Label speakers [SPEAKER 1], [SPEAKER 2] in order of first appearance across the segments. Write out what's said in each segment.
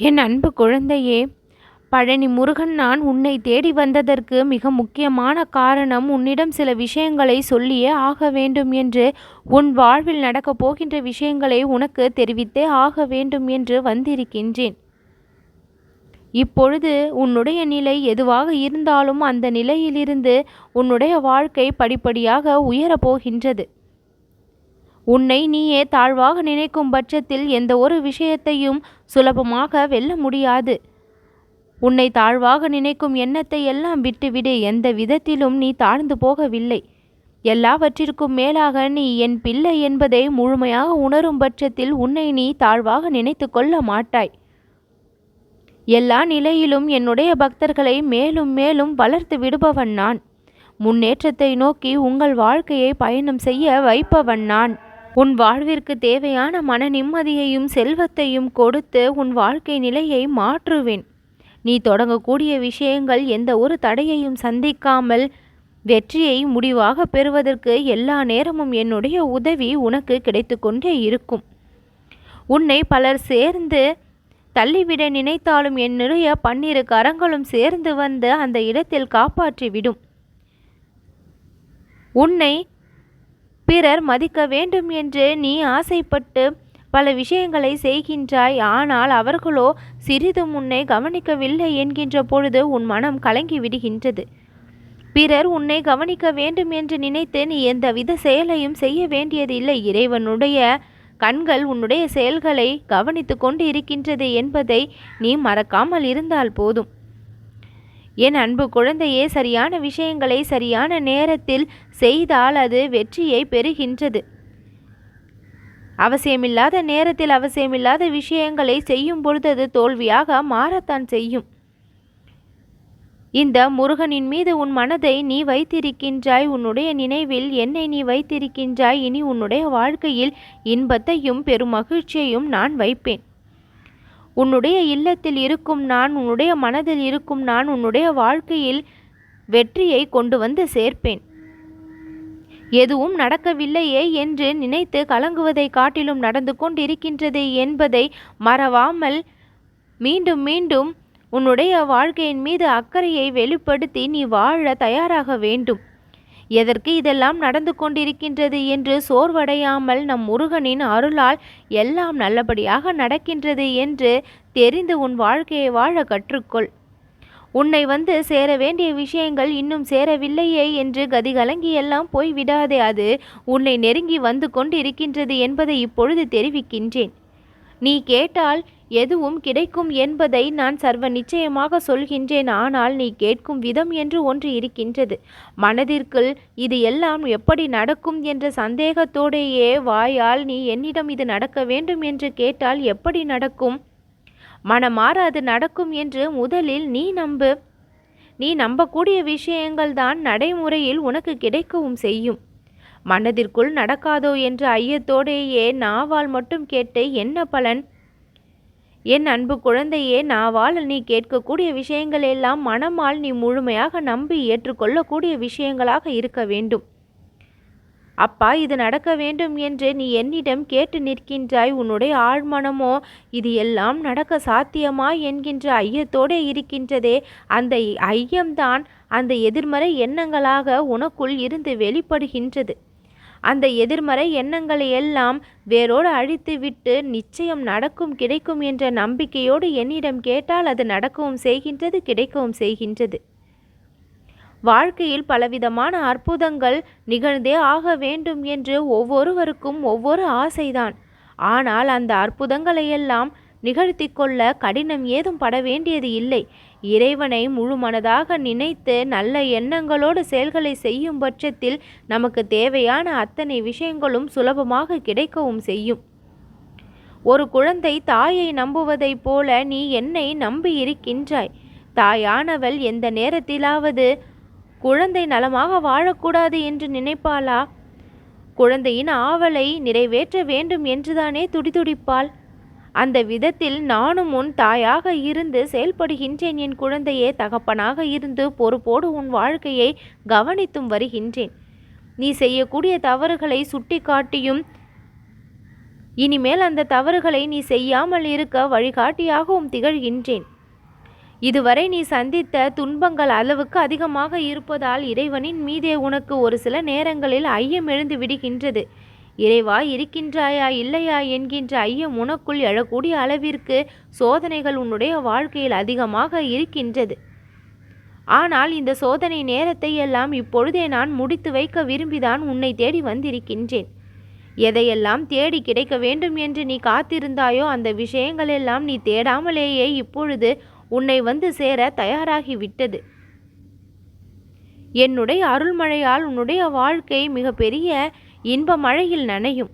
[SPEAKER 1] என் அன்பு குழந்தையே பழனி முருகன் நான் உன்னை தேடி வந்ததற்கு மிக முக்கியமான காரணம் உன்னிடம் சில விஷயங்களை சொல்லியே ஆக வேண்டும் என்று உன் வாழ்வில் நடக்கப் போகின்ற விஷயங்களை உனக்கு தெரிவித்தே ஆக வேண்டும் என்று வந்திருக்கின்றேன். இப்பொழுது உன்னுடைய நிலை எதுவாக இருந்தாலும் அந்த நிலையிலிருந்து உன்னுடைய வாழ்க்கை படிப்படியாக உயரப் போகின்றது. உன்னை நீயே தாழ்வாக நினைக்கும் பட்சத்தில் எந்த ஒரு விஷயத்தையும் சுலபமாக வெல்ல முடியாது. உன்னை தாழ்வாக நினைக்கும் எண்ணத்தை எல்லாம் விட்டுவிடு. எந்த விதத்திலும் நீ தாழ்ந்து போகவில்லை. எல்லாவற்றிற்கும் மேலாக நீ என் பிள்ளை என்பதை முழுமையாக உணரும் பட்சத்தில் உன்னை நீ தாழ்வாக நினைத்து கொள்ள மாட்டாய். எல்லா நிலையிலும் என்னுடைய பக்தர்களை மேலும் மேலும் வளர்த்து விடுபவன் நான். முன்னேற்றத்தை நோக்கி உங்கள் வாழ்க்கையை பயணம் செய்ய வைப்பவன் நான். உன் வாழ்விற்கு தேவையான மன நிம்மதியையும் செல்வத்தையும் கொடுத்து உன் வாழ்க்கை நிலையை மாற்றுவேன். நீ தொடங்கக்கூடிய விஷயங்கள் எந்த ஒரு தடையையும் சந்திக்காமல் வெற்றியை முடிவாக பெறுவதற்கு எல்லா நேரமும் என்னுடைய உதவி உனக்கு கிடைத்து கொண்டே இருக்கும். உன்னை பலர் சேர்ந்து தள்ளிவிட நினைத்தாலும் என்னுடைய பன்னிரு கரங்களும் சேர்ந்து வந்து அந்த இடத்தில் காப்பாற்றிவிடும். உன்னை பிறர் மதிக்க வேண்டும் என்று நீ ஆசைப்பட்டு பல விஷயங்களை செய்கின்றாய். ஆனால் அவர்களோ சிறிதும் உன்னை கவனிக்கவில்லை என்கின்ற பொழுது உன் மனம் கலங்கி விடுகின்றது. பிறர் உன்னை கவனிக்க வேண்டும் என்று நினைத்து நீ எந்தவித செயலையும் செய்ய வேண்டியதில்லை. இறைவனுடைய கண்கள் உன்னுடைய செயல்களை கவனித்து கொண்டு இருக்கின்றது என்பதை நீ மறக்காமல் இருந்தால் போதும். என் அன்பு குழந்தையே சரியான விஷயங்களை சரியான நேரத்தில் செய்தால் அது வெற்றியை பெறுகின்றது. அவசியமில்லாத நேரத்தில் அவசியமில்லாத விஷயங்களை செய்யும் பொழுது அது தோல்வியாக மாறத்தான் செய்யும். இந்த முருகனின் மீது உன் மனதை நீ வைத்திருக்கின்றாய் உன்னுடைய நினைவில் என்னை நீ வைத்திருக்கின்றாய் இனி உன்னுடைய வாழ்க்கையில் இன்பத்தையும் பெரும் மகிழ்ச்சியையும் நான் வைப்பேன். உன்னுடைய இல்லத்தில் இருக்கும் நான் உன்னுடைய மனதில் இருக்கும் நான் உன்னுடைய வாழ்க்கையில் வெற்றியை கொண்டு வந்து சேர்ப்பேன். எதுவும் நடக்கவில்லையே என்று நினைத்து கலங்குவதை காட்டிலும் நடந்து கொண்டிருக்கின்றது என்பதை மறவாமல் மீண்டும் மீண்டும் உன்னுடைய வாழ்க்கையின் மீது அக்கறையை வெளிப்படுத்தி நீ வாழ தயாராக வேண்டும். எதற்கு இதெல்லாம் நடந்து கொண்டிருக்கின்றது என்று சோர்வடையாமல் நம் முருகனின் அருளால் எல்லாம் நல்லபடியாக நடக்கின்றது என்று தெரிந்து உன் வாழ்க்கையை வாழ கற்றுக்கொள். உன்னை வந்து சேர வேண்டிய விஷயங்கள் இன்னும் சேரவில்லையே என்று கதிகலங்கி எல்லாம் போய் விடாதே அது உன்னை நெருங்கி வந்து கொண்டு இருக்கின்றது என்பதை இப்பொழுது தெரிவிக்கின்றேன். நீ கேட்டால் எதுவும் கிடைக்கும் என்பதை நான் சர்வ நிச்சயமாக சொல்கின்றேன். ஆனால் நீ கேட்கும் விதம் என்று ஒன்று இருக்கின்றது. மனதிற்குள் இது எல்லாம் எப்படி நடக்கும் என்ற சந்தேகத்தோடையே வாயால் நீ என்னிடம் இது நடக்க வேண்டும் என்று கேட்டால் எப்படி நடக்கும்? மனமாற அது நடக்கும் என்று முதலில் நீ நம்பு. நீ நம்பக்கூடிய விஷயங்கள் தான் நடைமுறையில் உனக்கு கிடைக்கவும் செய்யும். மனதிற்குள் நடக்காதோ என்ற ஐயத்தோடேயே நாவால் மட்டும் கேட்டு என்ன பலன்? என் அன்பு குழந்தையே நாவால் நீ கேட்கக்கூடிய விஷயங்கள் எல்லாம் மனமால் நீ முழுமையாக நம்பி ஏற்றுக்கொள்ளக்கூடிய விஷயங்களாக இருக்க வேண்டும். அப்பா இது நடக்க வேண்டும் என்று நீ என்னிடம் கேட்டு நிற்கின்றாய். உன்னுடைய ஆழ்மனமோ இது எல்லாம் நடக்க சாத்தியமா என்கின்ற ஐயத்தோடே இருக்கின்றதே. அந்த ஐயம்தான் அந்த எதிர்மறை எண்ணங்களாக உனக்குள் இருந்து வெளிப்படுகின்றது. அந்த எதிர்மறை எண்ணங்களை எல்லாம் வேரோடு அழித்துவிட்டு நிச்சயம் நடக்கும் கிடைக்கும் என்ற நம்பிக்கையோடு என்னிடம் கேட்டால் அது நடக்கவும் செய்கின்றது கிடைக்கவும் செய்கின்றது. வாழ்க்கையில் பலவிதமான அற்புதங்கள் நிகழ்ந்தே ஆக வேண்டும் என்று ஒவ்வொருவருக்கும் ஒவ்வொரு ஆசைதான். ஆனால் அந்த அற்புதங்களையெல்லாம் நிகழ்த்தி கொள்ள கடினம் ஏதும் பட வேண்டியது இல்லை. இறைவனை முழு மனதாக நினைத்து நல்ல எண்ணங்களோடு செயல்களை செய்யும் பட்சத்தில் நமக்கு தேவையான அத்தனை விஷயங்களும் சுலபமாக கிடைக்கவும் செய்யும். ஒரு குழந்தை தாயை நம்புவதைப் போல நீ என்னை நம்பி இருக்கின்றாய். தாயானவள் எந்த நேரத்திலாவது குழந்தை நலமாக வாழக்கூடாது என்று நினைப்பாளா? குழந்தையின் ஆவலை நிறைவேற்ற வேண்டும் என்றுதானே துடிதுடிப்பாள். அந்த விதத்தில் நானும் உன் தாயாக இருந்து செயல்படுகின்றேன். என் குழந்தையே தகப்பனாக இருந்து பொறுப்போடு உன் வாழ்க்கையை கவனித்தும் வருகின்றேன். நீ செய்யக்கூடிய தவறுகளை சுட்டி காட்டியும் இனிமேல் அந்த தவறுகளை நீ செய்யாமல் இருக்க வழிகாட்டியாகவும் திகழ்கின்றேன். இதுவரை நீ சந்தித்த துன்பங்கள் அளவுக்கு அதிகமாக இருப்பதால் இறைவனின் மீதே உனக்கு ஒரு சில நேரங்களில் ஐயம் எழுந்து விடுகின்றது. இறைவா இருக்கின்றாயா இல்லையா என்கின்ற ஐயம் உனக்குள் எழக்கூடிய அளவிற்கு சோதனைகள் உன்னுடைய வாழ்க்கையில் அதிகமாக இருக்கின்றது. ஆனால் இந்த சோதனை நேரத்தை எல்லாம் இப்பொழுதே நான் முடித்து வைக்க விரும்பிதான் உன்னை தேடி வந்திருக்கின்றேன். எதையெல்லாம் தேடி கிடைக்க வேண்டும் என்று நீ காத்திருந்தாயோ அந்த விஷயங்கள் எல்லாம் நீ தேடாமலேயே இப்பொழுது உன்னை வந்து சேர தயாராகிவிட்டது என்னுடைய அருள்மழையால் உன்னுடைய வாழ்க்கை மிகப்பெரிய பெரிய இன்ப மழையில் நனையும்.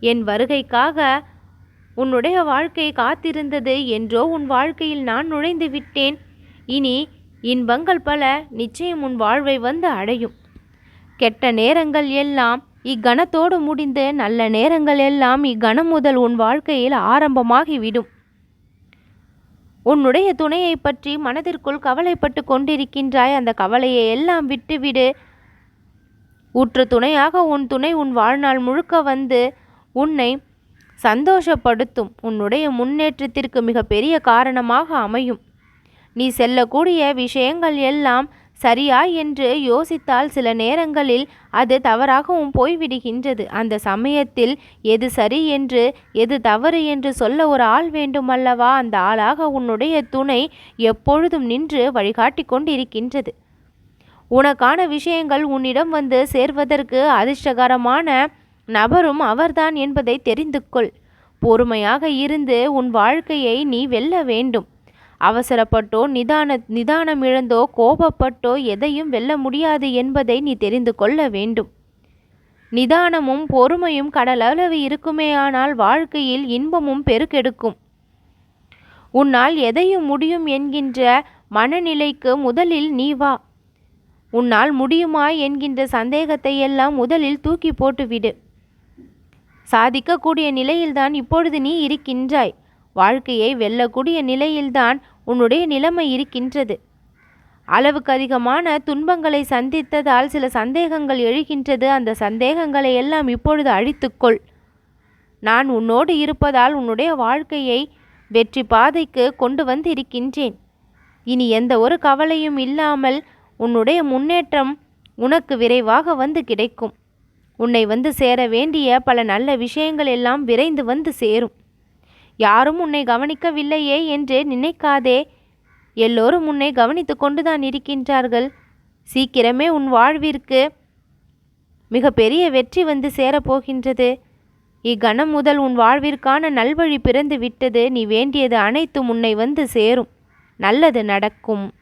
[SPEAKER 1] என் வருகைக்காக உன்னுடைய வாழ்க்கை காத்திருந்தது என்றோ உன் வாழ்க்கையில் நான் நுழைந்து விட்டேன். இனி இன்பங்கள் பல நிச்சயம் உன் வாழ்வை வந்து அடையும். கெட்ட நேரங்கள் எல்லாம் இக்கணத்தோடு முடிந்து நல்ல நேரங்கள் எல்லாம் இக்கணம் முதல் உன் வாழ்க்கையில் ஆரம்பமாகிவிடும். உன்னுடைய துணையை பற்றி மனதிற்குள் கவலைப்பட்டு கொண்டிருக்கின்றாய். அந்த கவலையை எல்லாம் விட்டுவிடு. உற்று துணையாக உன் துணை உன் வாழ்நாள் முழுக்க வந்து உன்னை சந்தோஷப்படுத்தும். உன்னுடைய முன்னேற்றத்திற்கு மிகப்பெரிய காரணமாக அமையும். நீ செல்லக்கூடிய விஷயங்கள் எல்லாம் சரியா என்று யோசித்தால் சில நேரங்களில் அது தவறாகவும் போய்விடுகின்றது. அந்த சமயத்தில் எது சரி என்று எது தவறு என்று சொல்ல ஒரு ஆள் வேண்டுமல்லவா? அந்த ஆளாக உன்னுடைய துணை எப்பொழுதும் நின்று வழிகாட்டி கொண்டிருக்கின்றது. உனக்கான விஷயங்கள் உன்னிடம் வந்து சேர்வதற்கு அதிர்ஷ்டகரமான நபரும் அவர்தான் என்பதை தெரிந்து கொள் பொறுமையாக இருந்து உன் வாழ்க்கையை நீ வெல்ல வேண்டும். அவசரப்பட்டோ நிதான நிதானம் இழந்தோ கோபப்பட்டோ எதையும் வெல்ல முடியாது என்பதை நீ தெரிந்து கொள்ள வேண்டும். நிதானமும் பொறுமையும் கடலளவு இருக்குமேயானால் வாழ்க்கையில் இன்பமும் பெருக்கெடுக்கும். உன்னால் எதையும் முடியும் என்கின்ற மனநிலைக்கு முதலில் நீ வா. உன்னால் முடியுமா என்கின்ற சந்தேகத்தை எல்லாம் முதலில் தூக்கி போட்டுவிடு. சாதிக்கக்கூடிய நிலையில்தான் இப்பொழுது நீ இருக்கின்றாய். வாழ்க்கையை வெல்லக்கூடிய நிலையில்தான் உன்னுடைய நிலைமை இருக்கின்றது. அளவுக்கு அதிகமான துன்பங்களை சந்தித்ததால் சில சந்தேகங்கள் எழுகின்றது. அந்த சந்தேகங்களை எல்லாம் இப்பொழுது அழித்துக்கொள். நான் உன்னோடு இருப்பதால் உன்னுடைய வாழ்க்கையை வெற்றி பாதைக்கு கொண்டு வந்து இருக்கின்றேன் இனி எந்த ஒரு கவலையும் இல்லாமல் உன்னுடைய முன்னேற்றம் உனக்கு விரைவாக வந்து கிடைக்கும். உன்னை வந்து சேர வேண்டிய பல நல்ல விஷயங்கள் எல்லாம் விரைந்து வந்து சேரும். யாரும் உன்னை கவனிக்கவில்லையே என்று நினைக்காதே. எல்லோரும் உன்னை கவனித்து கொண்டுதான் இருக்கின்றார்கள். சீக்கிரமே உன் வாழ்விற்கு மிக பெரிய வெற்றி வந்து சேரப்போகின்றது இக்கணம் முதல் உன் வாழ்விற்கான நல்வழி பிறந்து விட்டது. நீ வேண்டியது அனைத்தும் உன்னை வந்து சேரும். நல்லது நடக்கும்.